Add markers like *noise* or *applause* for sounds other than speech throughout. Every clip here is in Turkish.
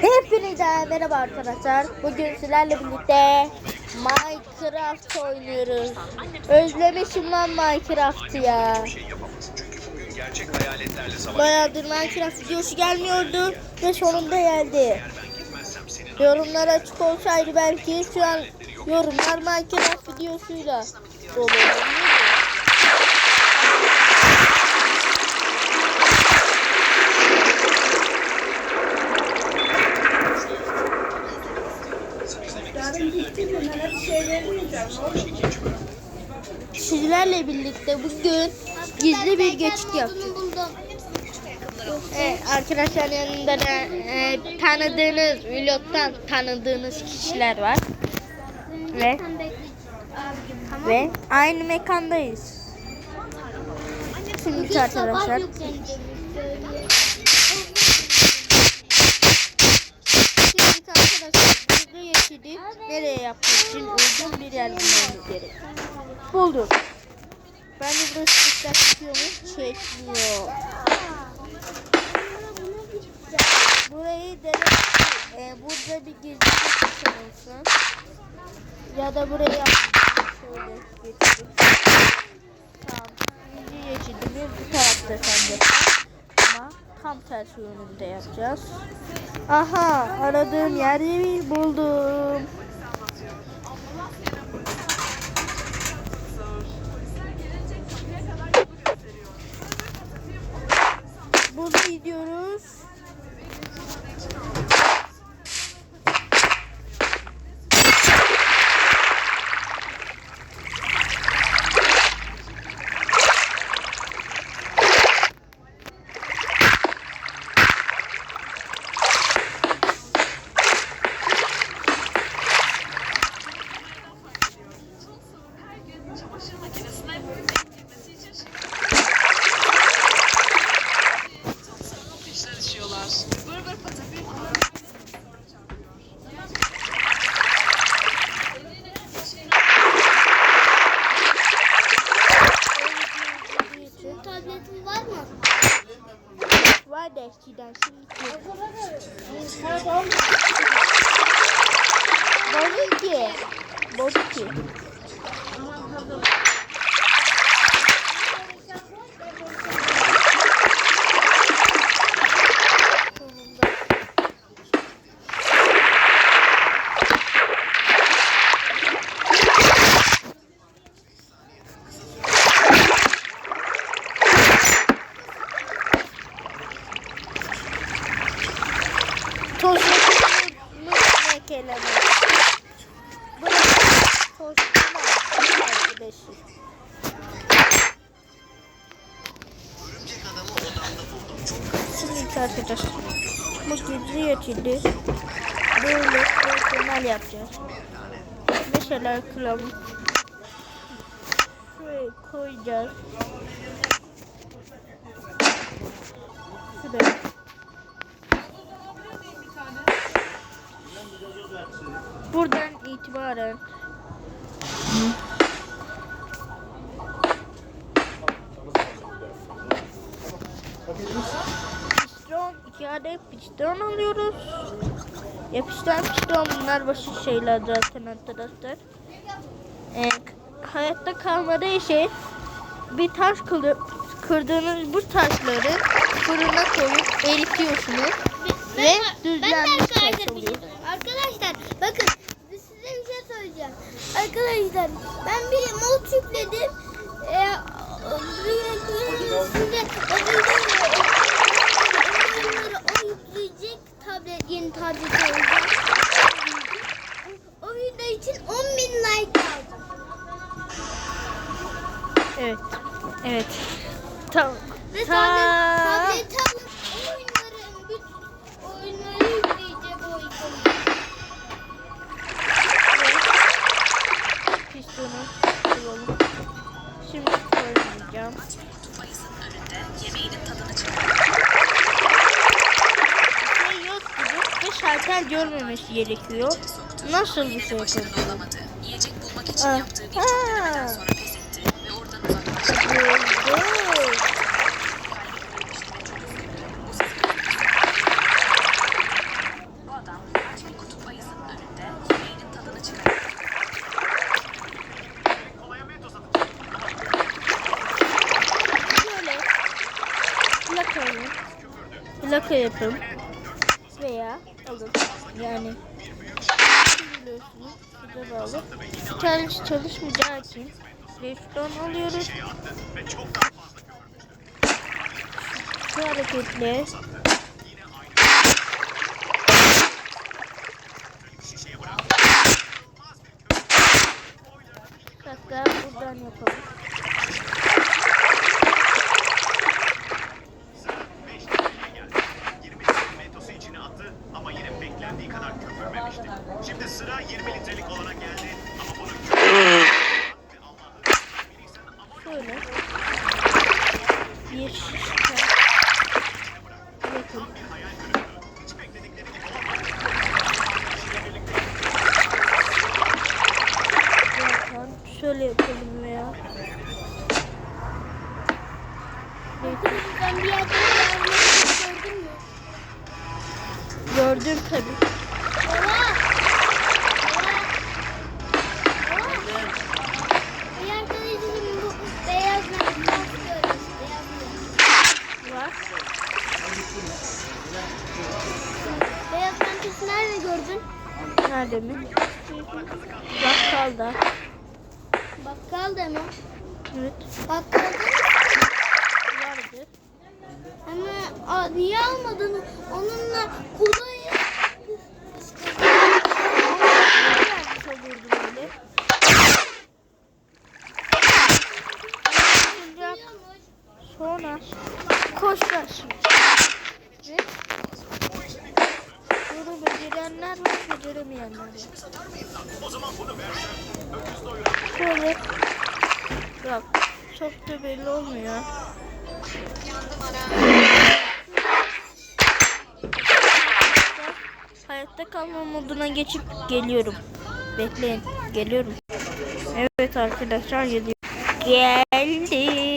Hepinize merhaba arkadaşlar. Bugün sizlerle birlikte Minecraft oynuyoruz. Özlemişim lan Minecraft'ı ya. Bayağıdır Minecraft videosu gelmiyordu ve sonunda geldi. Yorumlar açık olsaydı belki şu an yorumlar Minecraft videosuyla dolu olurdu. Sizlerle birlikte bugün gizli bir geçit yaptık. Evet, arkadaşlar yanında da e, tanıdığınız, vlogtan tanıdığınız kişiler var. Ve ve aynı mekandayız. Şimdi arkadaşlar nereye yapmak için uygun bir yer bulmamız gerek. Bulduk. Ben de burası dikkat çekiyor mu? Çekmiyor. Burayı demek e, burada bir gizli olsun. Ya da buraya yapmayacağım. Şöyle geçelim. Tamam. Gizli geçidimiz bu tarafta sende. Ama tam tersi yönünde yapacağız. Aha aradığım yeri buldum. Arkadaşlar bu gizli geçidi böyle personel yapacağız. Mesela kılavuz şuraya koyacağız. Şuraya. Buradan itibaren Piston, adet piston alıyoruz. Yapıştıran piston bunlar basit şeyler zaten arkadaşlar. Ee, hayatta kalmada işe bir taş kırdığınız bu taşları fırına koyup eritiyorsunuz ve Ben de düzlenmiş taş arkadaşlar, oluyor. arkadaşlar bakın size bir şey söyleyeceğim. Arkadaşlar ben bir mod yükledim. Ee, üstünde oyunları yememesi gerekiyor. Nasıl bir şey yapıyor? Yiyecek bulmak için ah. yaptığı bir ah. sonra pes etti ve oradan uzaklaştı. plaka yapın. çalışmayacağı için Redstone alıyoruz. Şu hareketle Hatta buradan yapalım. Hayatta kalma moduna geçip geliyorum. Bekleyin. Geliyorum. Evet arkadaşlar geliyorum. Geldim.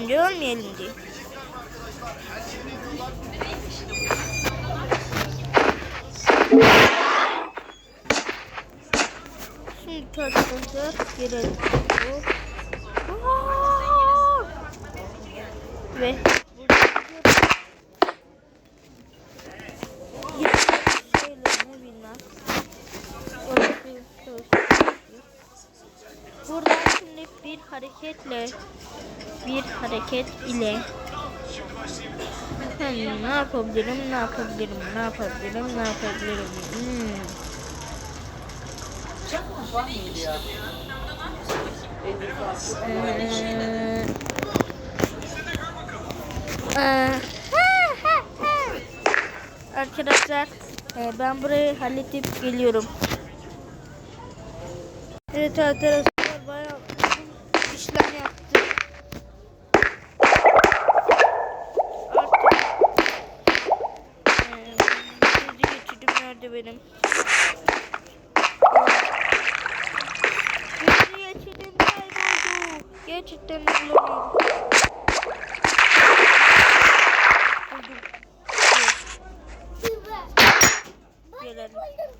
ölmeyelim diye ölmeyelim diye. Şimdi tartışınca girelim. Ve şey şey Buradan şimdi bir hareketle hareket ile hmm, ne yapabilirim, ne yapabilirim, ne yapabilirim, ne yapabilirim. Hmm. Ee, e, *laughs* arkadaşlar e, ben burayı halledip geliyorum. Evet arkadaşlar. Geçirdim kayboldu. Gerçekten.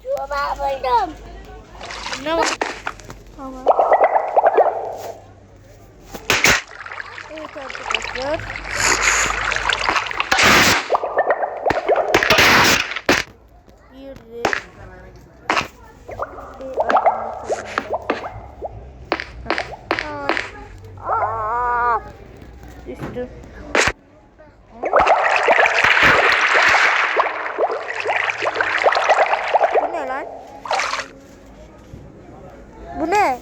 Tuğba buldum. Ne var? Tamam. Evet arkadaşlar. Girdi. Bir adımın sonunda. Aa! Aa! Düştü. Bu ne lan? Bu ne?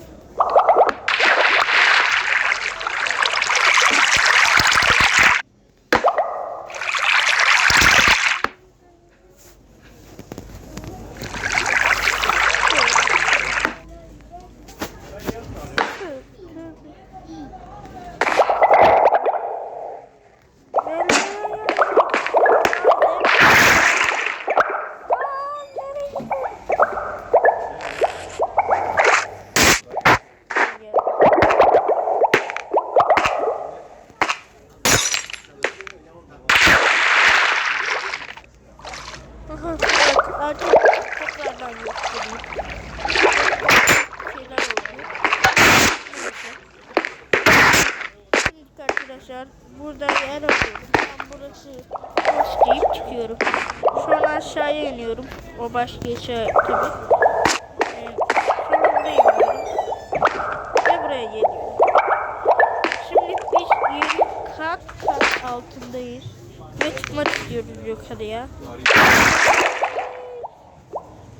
Aha, evet, artık tekrardan göstereyim. Şeyler oldu. Neyse. Şimdi arkadaşlar burada yer alıyorum. Ben burası boş deyip çıkıyorum. Sonra aşağıya iniyorum. O başka şey tabi. Ee, sonra buraya iniyorum. Ve buraya geliyorum. Şimdi biz 20 kat kat altındayız. Ve çıkmak istiyoruz yukarıya.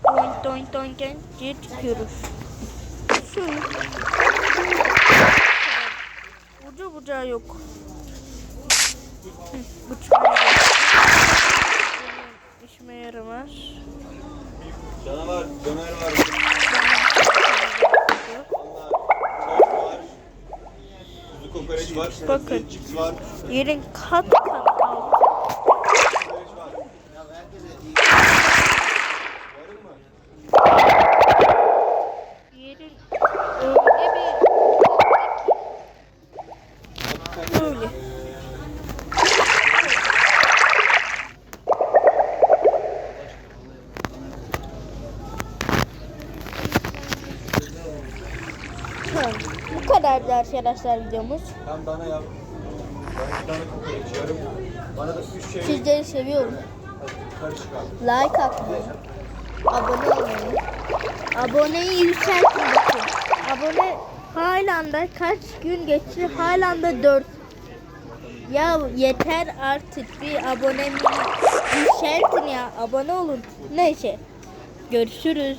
Doink doink doink diye çıkıyoruz. Şu. Ucu bucağı yok. Hı, Bu çıkmaya Canavar, döner var, kuzu kokoreç var, Bakın. cips var, Yerin kat kat altı. kokoreç var. Varın mı? Yerin öyle bir Böyle. Tamam. Bu kadardı arkadaşlar videomuz. Sen bana yap. Ben bir tane kokoreç yarım. Bana da üç şey Sizleri seviyorum. karışık al. Like atmayı, abone olmayı, aboneyi yükseltin bakın. Abone hala da kaç gün geçti hala da 4. Ya yeter artık bir abonemi yükseltin ya abone olun. Neyse görüşürüz.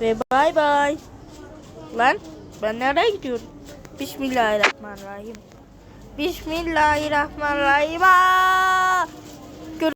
Ve bay bay. Lan ben nereye gidiyorum? Bismillahirrahmanirrahim. Bismillahirrahmanirrahim. Aa!